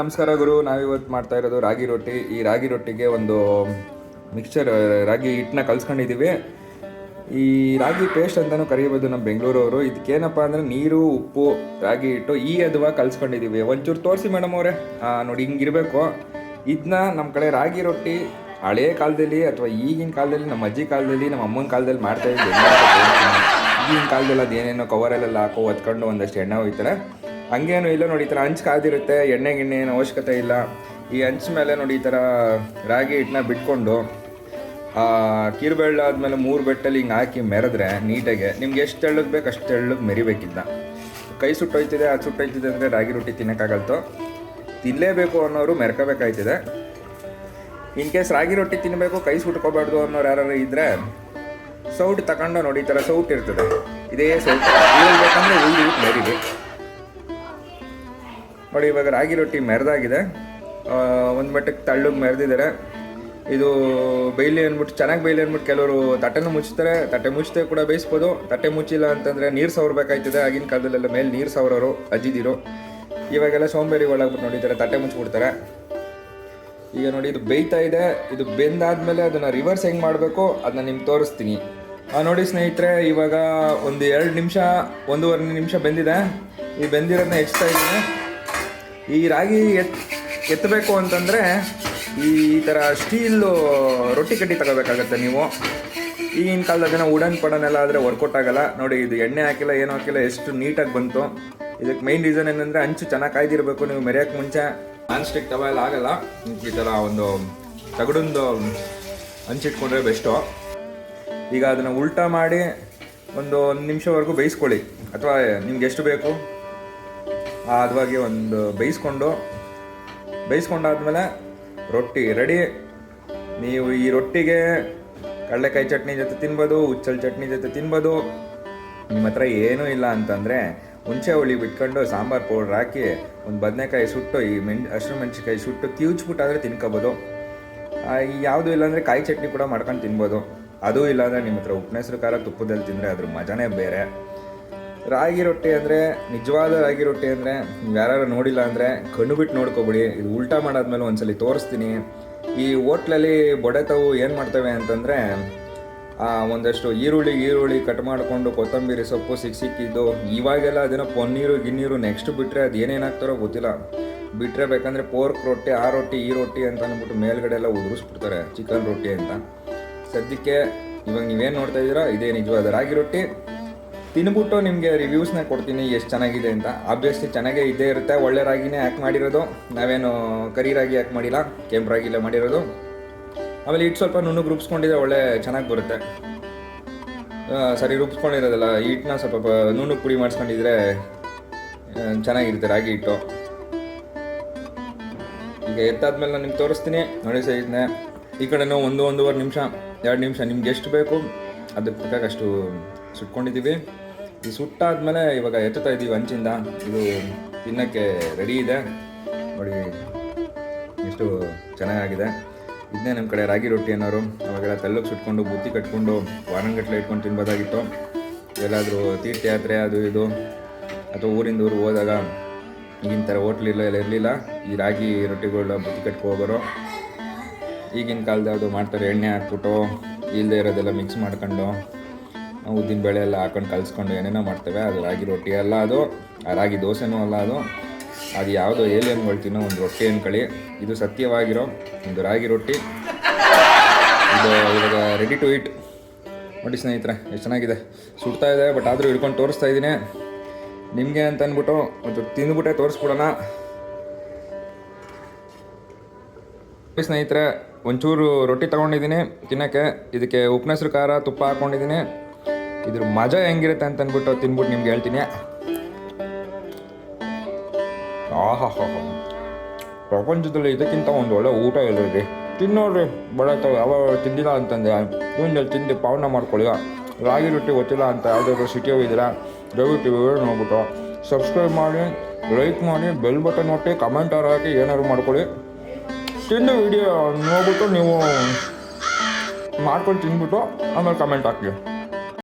ನಮಸ್ಕಾರ ಗುರು. ನಾವಿವತ್ತು ಮಾಡ್ತಾ ಇರೋದು ರಾಗಿ ರೊಟ್ಟಿ. ಈ ರಾಗಿ ರೊಟ್ಟಿಗೆ ಒಂದು ಮಿಕ್ಸ್ಚರ್ ರಾಗಿ ಹಿಟ್ಟನ್ನ ಕಲ್ಸ್ಕೊಂಡಿದ್ದೀವಿ ಈ ರಾಗಿ ಪೇಸ್ಟ್ ಅಂತಲೂ ಕರಿಬೋದು ನಮ್ಮ ಬೆಂಗಳೂರವರು. ಇದಕ್ಕೇನಪ್ಪ ಅಂದರೆ ನೀರು, ಉಪ್ಪು, ರಾಗಿ ಹಿಟ್ಟು ಈ ಅದುವ ಕಲ್ಸ್ಕೊಂಡಿದ್ದೀವಿ ಒಂಚೂರು ತೋರಿಸಿ ಮೇಡಮ್ ಅವರೇ. ನೋಡಿ ಹಿಂಗಿರಬೇಕು ಇದನ್ನ ನಮ್ಮ ಕಡೆ ರಾಗಿ ರೊಟ್ಟಿ ಹಳೆಯ ಕಾಲದಲ್ಲಿ ಅಥವಾ ಈಗಿನ ಕಾಲದಲ್ಲಿ, ನಮ್ಮ ಅಜ್ಜಿ ಕಾಲದಲ್ಲಿ, ನಮ್ಮ ಅಮ್ಮನ ಕಾಲದಲ್ಲಿ ಮಾಡ್ತಾ ಇದ್ದೀವಿ ಈಗಿನ ಕಾಲದಲ್ಲಿ ಅದೇನೇನೋ ಕವರಲ್ಲೆಲ್ಲ ಹಾಕೋ, ಒತ್ಕೊಂಡು ಒಂದಷ್ಟು ಎಣ್ಣೆ ಹೋಯ್ತಾರೆ ಹಂಗೇನು ಇಲ್ಲ ನೋಡಿ, ಈ ಥರ ಹಂಚು ಕಾದಿರುತ್ತೆ ಎಣ್ಣೆ ಗಿಣ್ಣೆ ಏನು ಅವಶ್ಯಕತೆ ಇಲ್ಲ. ಈ ಹಂಚ್ ಮೇಲೆ ನೋಡಿ, ಈ ಥರ ರಾಗಿ ಹಿಟ್ಟನ್ನ ಬಿಟ್ಕೊಂಡು ಆದಮೇಲೆ ಮೂರು ಬೆಟ್ಟಲ್ಲಿ ಹಿಂಗೆ ಹಾಕಿ ಮೆರೆದ್ರೆ ನೀಟಾಗೆ, ನಿಮ್ಗೆ ಎಷ್ಟು ತೆಳ್ಳಗೆ ಬೇಕು ಅಷ್ಟು ತೆಳ್ಳಗೆ ಮೆರಿಬೇಕಿದ್ದ ಕೈ ಸುಟ್ಟೋಯ್ತಿದೆ, ಅದು ಸುಟ್ಟೋಯ್ತಿದೆ ಅಂದರೆ ರಾಗಿ ರೊಟ್ಟಿ ತಿನ್ನೋಕ್ಕಾಗಲ್ತು. ತಿನ್ನಲೇಬೇಕು ಅನ್ನೋರು ಮೆರ್ಕೋಬೇಕಾಯ್ತಿದೆ. ಇನ್ ಕೇಸ್ ರಾಗಿ ರೊಟ್ಟಿ ತಿನ್ನಬೇಕು ಕೈ ಸುಟ್ಕೋಬಾರ್ದು ಅನ್ನೋರು ಯಾರು ಇದ್ದರೆ ಸೌಟ್ ತಗೊಂಡು ನೋಡಿ, ಈ ಥರ ಸೌಟ್ ಇರ್ತದೆ. ಇದೇ ಸೌಟ್. ಬೇಕಂದ್ರೆ ಉಳ್ದು ಮೆರಿಲಿ ನೋಡಿ ಇವಾಗ ರಾಗಿ ರೊಟ್ಟಿ ಮೆರೆದಾಗಿದೆ. ಒಂದು ಮಟ್ಟಕ್ಕೆ ತಳ್ಳಗೆ ಮೆರೆದಿದ್ದಾರೆ. ಇದು ಬೈಲಿ ಅಂದ್ಬಿಟ್ಟು ಚೆನ್ನಾಗಿ ಬೈಲಿ ಅಂದ್ಬಿಟ್ಟು ಕೆಲವರು ತಟ್ಟೆನೂ ಮುಚ್ತಾರೆ. ತಟ್ಟೆ ಮುಚ್ಚದೆ ಕೂಡ ಬೇಯಿಸ್ಬೋದು. ತಟ್ಟೆ ಮುಚ್ಚಿಲ್ಲ ಅಂತಂದರೆ ನೀರು ಸವರ್ಬೇಕಾಯ್ತದೆ ಆಗಿನ ಕಾಲದಲ್ಲೆಲ್ಲ ಮೇಲೆ ನೀರು ಸವರೋರು ಅಜ್ಜಿದಿರು ಇವಾಗೆಲ್ಲ ಸೋಂಬೇರಿ ಒಳಗ್ಬಿಟ್ಟು ನೋಡಿದ್ದಾರೆ, ತಟ್ಟೆ ಮುಚ್ಚಿಬಿಡ್ತಾರೆ. ಈಗ ನೋಡಿ, ಇದು ಬೇಯ್ತಾ ಇದೆ. ಇದು ಬೆಂದಾದ್ಮೇಲೆ ಅದನ್ನು ರಿವರ್ಸ್ ಹೆಂಗೆ ಮಾಡಬೇಕು ಅದನ್ನ ನಿಮ್ಗೆ ತೋರಿಸ್ತೀನಿ. ನೋಡಿ ಸ್ನೇಹಿತರೆ, ಇವಾಗ ಒಂದು ಎರಡು ನಿಮಿಷ, ಒಂದೂವರೆ ನಿಮಿಷ ಬೆಂದಿದೆ. ಈ ಬೆಂದಿರೋದನ್ನ ಹೆಚ್ಚ್ತಾ ಇದ್ದೀನಿ. ಈ ರಾಗಿ ಎತ್, ಎತ್ತಬೇಕು ಅಂತಂದರೆ ಈ ಥರ ಸ್ಟೀಲು ರೊಟ್ಟಿ ಕಟ್ಟಿ ತಗೋಬೇಕಾಗತ್ತೆ ನೀವು. ಈಗಿನ ಕಾಲದ ಜನ ಉಡನ್ ಪಡನೆಲ್ಲ ಆದರೆ ವರ್ಕೌಟ್ ಆಗಲ್ಲ. ನೋಡಿ, ಇದು ಎಣ್ಣೆ ಹಾಕಿಲ್ಲ, ಏನೂ ಹಾಕಿಲ್ಲ, ಎಷ್ಟು ನೀಟಾಗಿ ಬಂತು. ಇದಕ್ಕೆ ಮೈನ್ ರೀಸನ್ ಏನಂದರೆ ಅಂಚು ಚೆನ್ನಾಗಿ ಕಾಯ್ದಿರಬೇಕು, ನೀವು ಮೆರೆಯೋಕ್ಕೆ ಮುಂಚೆ. ನಾನ್ ಸ್ಟಿಕ್ ತವ ಎಲ್ಲ ಆಗಲ್ಲ. ಈ ಥರ ಒಂದು ತಗಡೊಂದು ಹಂಚಿಟ್ಕೊಂಡ್ರೆ ಬೆಸ್ಟು ಈಗ ಅದನ್ನು ಉಲ್ಟಾ ಮಾಡಿ ಒಂದು ಒಂದು ನಿಮಿಷವರೆಗೂ ಬೇಯಿಸ್ಕೊಳ್ಳಿ. ಅಥವಾ ನಿಮ್ಗೆ ಎಷ್ಟು ಬೇಕು? ಹದವಾಗಿ ಒಂದು ಬೇಯಿಸ್ಕೊಂಡು, ಬೇಯಿಸ್ಕೊಂಡಾದ್ಮೇಲೆ ರೊಟ್ಟಿ ರೆಡಿ ನೀವು ಈ ರೊಟ್ಟಿಗೆ ಕಡಲೆಕಾಯಿ ಚಟ್ನಿ ಜೊತೆ ತಿನ್ಬೋದು, ಉಚ್ಚಲ್ ಚಟ್ನಿ ಜೊತೆ ತಿನ್ಬೋದು. ನಿಮ್ಮ ಹತ್ರ ಏನೂ ಇಲ್ಲ ಅಂತಂದರೆ ಹುಣಸೆ ಹುಳಿ ಬಿಟ್ಕೊಂಡು ಸಾಂಬಾರು ಪೌಡ್ರ್ ಹಾಕಿ ಒಂದು ಬದನೆಕಾಯಿ ಸುಟ್ಟು, ಈ ಮೆಣ್, ಹಸಿರು ಮೆಣಸಿಕಾಯಿ ಸುಟ್ಟು ಕಿವುಚ್ಬಿಟ್ಟಾದರೆ ತಿನ್ಕೋಬೋದು. ಯಾವುದೂ ಇಲ್ಲಾಂದರೆ ಕಾಯಿ ಚಟ್ನಿ ಕೂಡ ಮಾಡ್ಕೊಂಡು ತಿನ್ಬೋದು. ಅದೂ ಇಲ್ಲಾಂದರೆ ನಿಮ್ಮ ಹತ್ರ ಉಪ್ಪಿನೆಸ್ರು ಖಾರ ತುಪ್ಪದಲ್ಲಿ ತಿಂದರೆ ಅದ್ರ ಮಜಾನೇ ಬೇರೆ. ರಾಗಿ ರೊಟ್ಟಿ ಅಂದರೆ, ನಿಜವಾದ ರಾಗಿ ರೊಟ್ಟಿ ಅಂದರೆ ಯಾರು ನೋಡಿಲ್ಲ ಅಂದರೆ ಕಣ್ಣು ಬಿಟ್ಟು ನೋಡ್ಕೊಬಿಡಿ. ಇದು ಉಲ್ಟಾ ಮಾಡಾದ್ಮೇಲೆ ಒಂದ್ಸಲಿ ತೋರಿಸ್ತೀನಿ. ಈ ಹೋಟ್ಲಲ್ಲಿ ಬೊಡೆತವು ಏನು ಮಾಡ್ತವೆ ಅಂತಂದರೆ ಒಂದಷ್ಟು ಈರುಳ್ಳಿ ಈರುಳ್ಳಿ ಕಟ್ ಮಾಡಿಕೊಂಡು ಕೊತ್ತಂಬರಿ ಸೊಪ್ಪು ಸಿಕ್ಕ ಸಿಕ್ಕಿದ್ದು. ಇವಾಗೆಲ್ಲ ಅದೇನೋ ಪನ್ನೀರು, ಗಿನ್ನೀರು ನೆಕ್ಸ್ಟ್ ಬಿಟ್ಟರೆ ಅದು ಏನೇನು ಹಾಕ್ತಾರೋ ಗೊತ್ತಿಲ್ಲ. ಬಿಟ್ಟರೆ ಬೇಕಂದರೆ ಪೋರ್ಕ್ ರೊಟ್ಟಿ, ಆ ರೊಟ್ಟಿ, ಈ ರೊಟ್ಟಿ ಅಂತ ಅಂದ್ಬಿಟ್ಟು ಮೇಲ್ಗಡೆ ಎಲ್ಲ ಉದುರಿಸ್ಬಿಡ್ತಾರೆ ಚಿಕನ್ ರೊಟ್ಟಿ ಅಂತ. ಸದ್ಯಕ್ಕೆ ಇವಾಗ ನೀವೇನು ನೋಡ್ತಾ ಇದ್ದೀರಾ, ಇದೇ ನಿಜವಾದ ರಾಗಿ ರೊಟ್ಟಿ. ತಿನ್ಬಿಟ್ಟು ನಿಮಗೆ ರಿವ್ಯೂಸ್ನ ಕೊಡ್ತೀನಿ, ಎಷ್ಟು ಚೆನ್ನಾಗಿದೆ ಅಂತ. ಆಬ್ವಿಯಸ್ಲಿ ಚೆನ್ನಾಗೇ ಇದ್ದೇ ಇರುತ್ತೆ ಒಳ್ಳೆ ರಾಗಿನೇ ಯಾಕೆ ಮಾಡಿರೋದು. ನಾವೇನು ಕರಿ ರಾಗಿ ಯಾಕೆ ಮಾಡಿಲ್ಲ ಕೆಂಪು ರಾಗಿಲೇ ಮಾಡಿರೋದು. ಆಮೇಲೆ ಹಿಟ್ಟು ಸ್ವಲ್ಪ ನುಣ್ಣಗೆ ರುಬ್ಸ್ಕೊಂಡಿದ್ರೆ ಒಳ್ಳೆ ಚೆನ್ನಾಗಿ ಬರುತ್ತೆ. ಸರಿ ರುಬ್ಸ್ಕೊಂಡಿರೋದಲ್ಲ ಹಿಟ್ಟನ್ನ ಸ್ವಲ್ಪ ನುಣ್ಣಗೆ ಪುಡಿ ಮಾಡಿಸ್ಕೊಂಡಿದ್ರೆ ಚೆನ್ನಾಗಿರುತ್ತೆ ರಾಗಿ ಹಿಟ್ಟು. ಈಗ ಎತ್ತಾದ್ಮೇಲೆ ನಾನು ನಿಮ್ಗೆ ತೋರಿಸ್ತೀನಿ. ನೋಡಿ ಸೈಜ್ನೆ ಈ ಕಡೆನೂ ಒಂದು, ಒಂದೂವರೆ ನಿಮಿಷ, ಎರಡು ನಿಮಿಷ ನಿಮ್ಗೆ ಎಷ್ಟು ಬೇಕು ಅದಕ್ಕೆ ಅಷ್ಟು ಸುಟ್ಕೊಂಡಿದ್ದೀವಿ. ಈ ಸುಟ್ಟಾದ್ಮೇಲೆ ಇವಾಗ ಎತ್ತುತ್ತಾ ಇದ್ದೀವಿ ಹಂಚಿಂದ ಇದು ತಿನ್ನೋಕ್ಕೆ ರೆಡಿ ಇದೆ. ನೋಡಿ, ಎಷ್ಟು ಚೆನ್ನಾಗಿದೆ ಇದನ್ನೇ ನಮ್ಮ ಕಡೆ ರಾಗಿ ರೊಟ್ಟಿ ಅನ್ನೋರು ಅವಾಗೆಲ್ಲ ತಲ್ಲಕ್ಕೆ ಸುಟ್ಕೊಂಡು, ಬುತ್ತಿ ಕಟ್ಕೊಂಡು ವಾರಗಟ್ಟಲೆ ಇಟ್ಕೊಂಡು ತಿನ್ಬೋದಾಗಿತ್ತು. ಎಲ್ಲಾದರೂ ತೀರ್ಥಯಾತ್ರೆ, ಅದು ಇದು. ಅಥವಾ ಊರಿಂದ ಊರು ಹೋದಾಗ ಈಗಿನ ಥರ ಹೋಟ್ಲಿಲ್ಲ ಎಲ್ಲ ಇರಲಿಲ್ಲ. ಈ ರಾಗಿ ರೊಟ್ಟಿಗಳನ್ನ ಬುತ್ತಿ ಕಟ್ಕೊ ಹೋಗೋರು. ಈಗಿನ ಕಾಲದ ಅದು ಮಾಡ್ತಾರೆ, ಎಣ್ಣೆ ಹಾಕ್ಬಿಟ್ಟು ಇಲ್ಲದೆ ಇರೋದೆಲ್ಲ ಮಿಕ್ಸ್ ಮಾಡ್ಕೊಂಡು. ಉದ್ದಿನ ಬೇಳೆ ಎಲ್ಲ ಹಾಕೊಂಡು ಕಲಿಸ್ಕೊಂಡು ಏನೇನೋ ಮಾಡ್ತೇವೆ. ಅದು ರಾಗಿ ರೊಟ್ಟಿ ಅಲ್ಲ ಅದು ರಾಗಿ ದೋಸೆನೂ ಅಲ್ಲ ಅದು. ಅದು ಯಾವುದೋ ಏಲಿಯನ್ಗಳು ತಿನ್ನೋ ಒಂದು ರೊಟ್ಟಿ ಅನ್ಕೊಳ್ಳಿ. ಇದು ಸತ್ಯವಾಗಿರೋ ಒಂದು ರಾಗಿ ರೊಟ್ಟಿ. ಇದು ಇವಾಗ ರೆಡಿ ಟು ಇಟ್ ನೋಡಿ ಸ್ನೇಹಿತರೆ, ಎಷ್ಟು ಚೆನ್ನಾಗಿದೆ. ಸುಡ್ತಾ ಇದೆ ಬಟ್ ಆದರೂ ಹಿಡ್ಕೊಂಡು ತೋರಿಸ್ತಾ ಇದ್ದೀನಿ. ನಿಮಗೆ ಅಂತ ಅಂದ್ಬಿಟ್ಟು ಒಂದು ತಿಂದ್ಬಿಟ್ಟೆ ತೋರಿಸ್ಬಿಡೋಣ. ಸ್ನೇಹಿತರೆ, ಒಂಚೂರು ರೊಟ್ಟಿ ತೊಗೊಂಡಿದ್ದೀನಿ ತಿನ್ನೋಕ್ಕೆ. ಇದಕ್ಕೆ ಉಪ್ಪಿನೆಸ್ರು ಖಾರ, ತುಪ್ಪ ಹಾಕ್ಕೊಂಡಿದ್ದೀನಿ ಇದ್ರ ಮಜಾ ಹೆಂಗಿರುತ್ತೆ ಅಂತ ಅಂದ್ಬಿಟ್ಟು ತಿನ್ಬಿಟ್ಟು ನಿಮ್ಗೆ ಹೇಳ್ತೀನಿ. ಆಹಾ ಹಾ ಪ್ರಪಂಚದಲ್ಲಿ ಇದಕ್ಕಿಂತ ಒಂದು ಒಳ್ಳೆ ಊಟ ಇಲ್ಲರಿ ತಿನ್ನೋಡ್ರಿ ಬಡತ ಯಾವ ತಿಂದಿಲ್ಲ ಅಂತಂದೆ. ಇವನಲ್ಲಿ ತಿಂದು ಪಾವನ ಮಾಡ್ಕೊಳ್ಳಿ ರಾಗಿ ರೊಟ್ಟಿ ಗೊತ್ತಿಲ್ಲ ಅಂತ ಯಾವುದಾದ್ರು ಸಿಟಿ ಹೋಗಿದ್ದೀರಾ ದಯವಿಟ್ಟು ವಿವರ ನೋಡ್ಬಿಟ್ಟು. ಸಬ್ಸ್ಕ್ರೈಬ್ ಮಾಡಿ ಲೈಕ್ ಮಾಡಿ ಬೆಲ್ ಬಟನ್ ಒತ್ತಿ ಕಮೆಂಟ್ ಹಾಕಿ ಏನಾದ್ರು ಮಾಡ್ಕೊಳ್ಳಿ. ತಿಂದು ವಿಡಿಯೋ ನೋಡ್ಬಿಟ್ಟು ನೀವು ಮಾಡ್ಕೊಂಡು ತಿಂದ್ಬಿಟ್ಟು ಆಮೇಲೆ ಕಮೆಂಟ್ ಹಾಕಿ.